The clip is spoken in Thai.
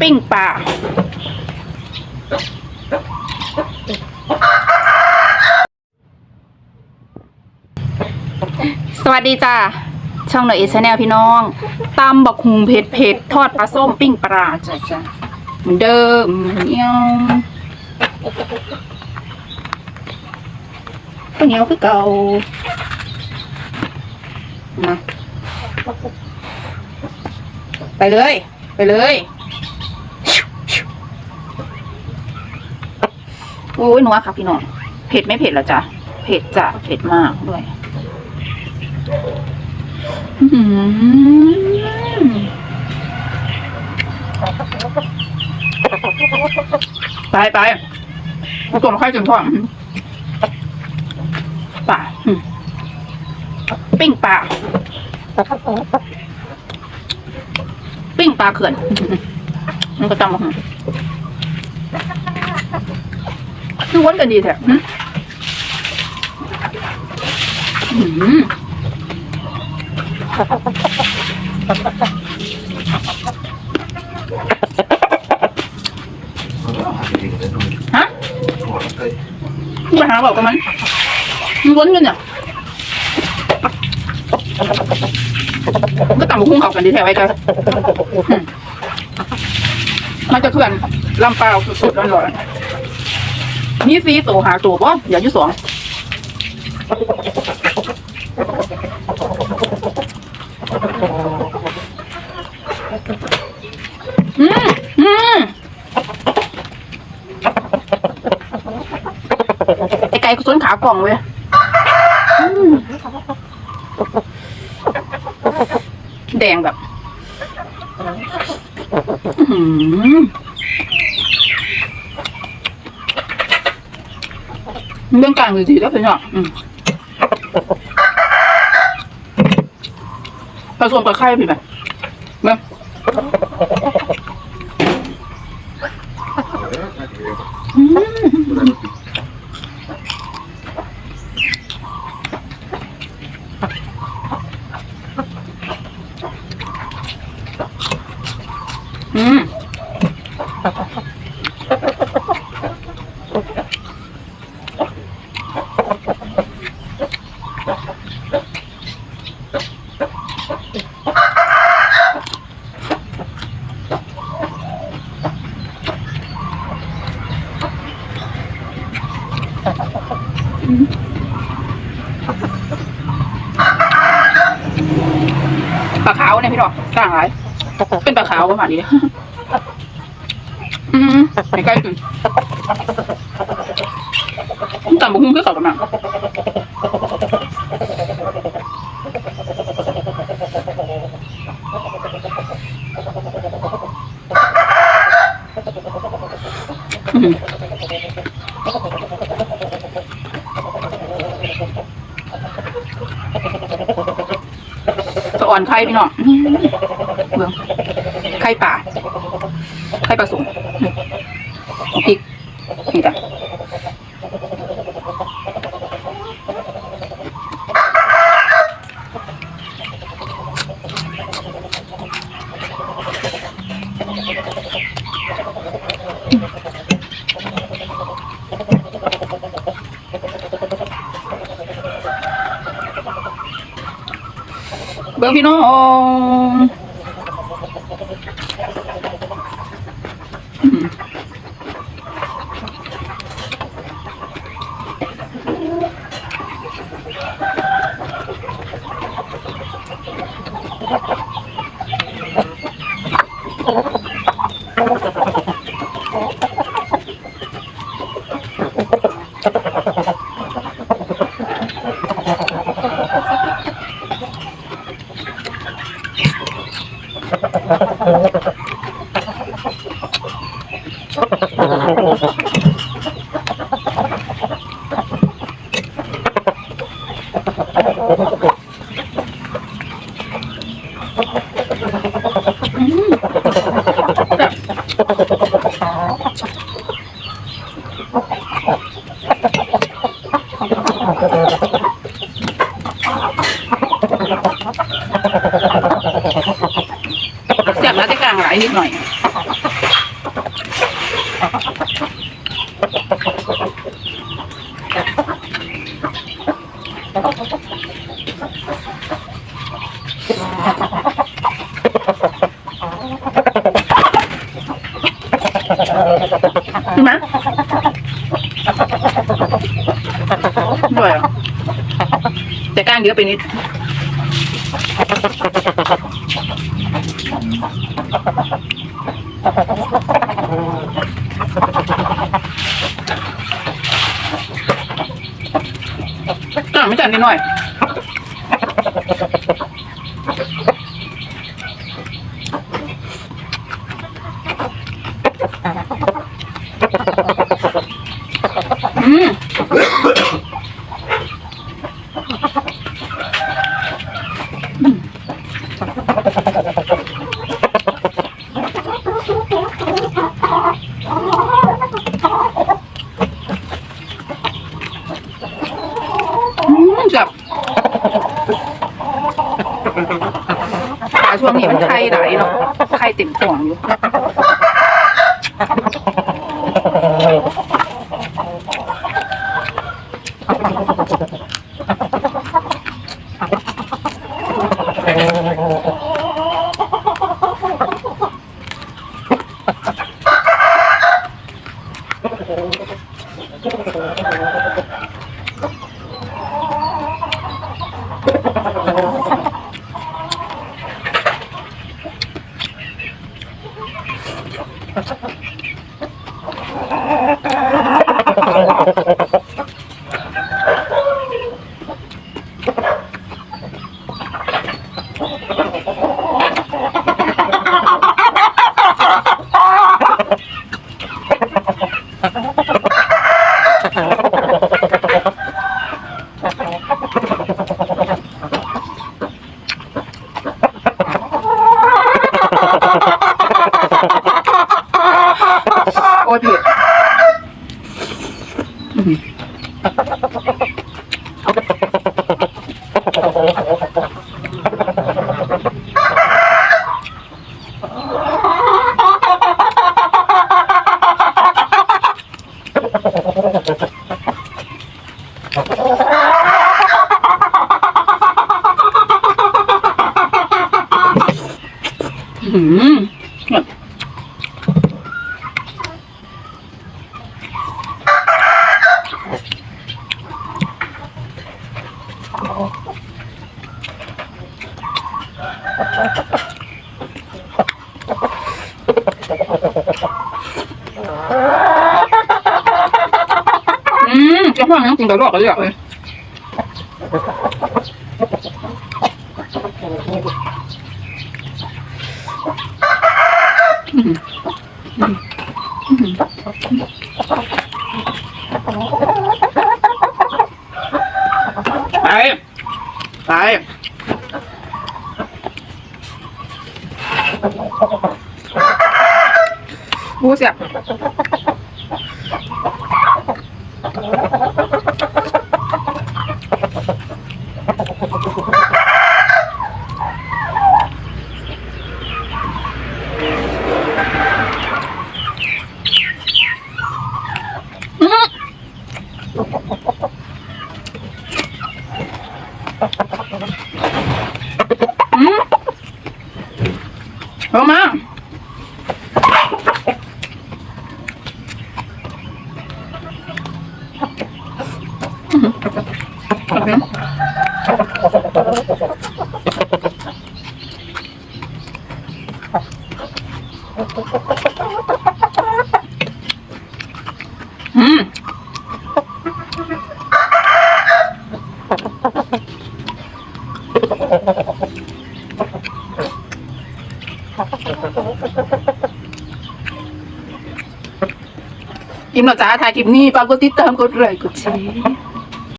ปิ้งปลาสวัสดีจ้าช่องหน่อยเอชแนลพี่น้องตำบักหุงเผ็ดเผ็ดทอดปลาส้มปิ้งปลาจ้ะจ้ะเหมือนเดิมเหนียข้าวเหนียวคือเก่ามาไปเลย ไปเลย โอ้ยนัวค่ะพี่น้องเผ็ดไม่เผ็ดเหรอจ๊ะเผ็ดจ้ะเผ็ดมากด้วยอื้อหือไปไปผสมไข่ถึงท้องป่าปิ้งปลาปิ้งปลาเขื่อนมันก็จำมา คือวนกันดีแท้หึอื้อหือฮะไปหาบอกกับมันมันวนกันเนี่ยก็ต่ำกุ้งเขากันดีแถวไว้กันมมันจะเคลื่อนลำเปล่าสุดๆร้อนๆ นี่ซีตัวหาตัวป่อย่ายุ่สองอืมอืมไอไก่ส้นขากล่องเว้ยอืมแดงแบบ อื้อหือ เรื่องกลางดีๆแล้วเป็นยังอืมผสมกับไข่ผิดไหมเมื่าขาวเนี่ยพี่ดอกกลางไรเป็นปลาขาวประมาณนี้อืมไม่ใกล้ถึงต่ำบุ้งคือเขากำลังอืมสะ อ่อนไข่พี่น้องอื้อเบื้องไข่ป่าไข่ปลาสุ่มเอาพริกนี่จ้ะ เบิ้งพี่น้อง เสียบแล้วจะกลางหลายนิดหน่อย ใช่ไหมด้วยอะแต่ก้างเยอะไปนิด Thank you. นิดหน่อย อืมอืมจับปลาช่วงนี้มัน ไข่ไหลายเนาะไข่เต็มท้องอยู่ 어? จะฟังยังกินแต่ลอกกันเลยอะเลยอืมอืมอืมไปไปบูเสียบ อืมอืมเอามา โอเคอืมอิ่มแล้วจ้าถ่ายคลิปนี้ฝากกดติดตามกดไลค์กดแชร์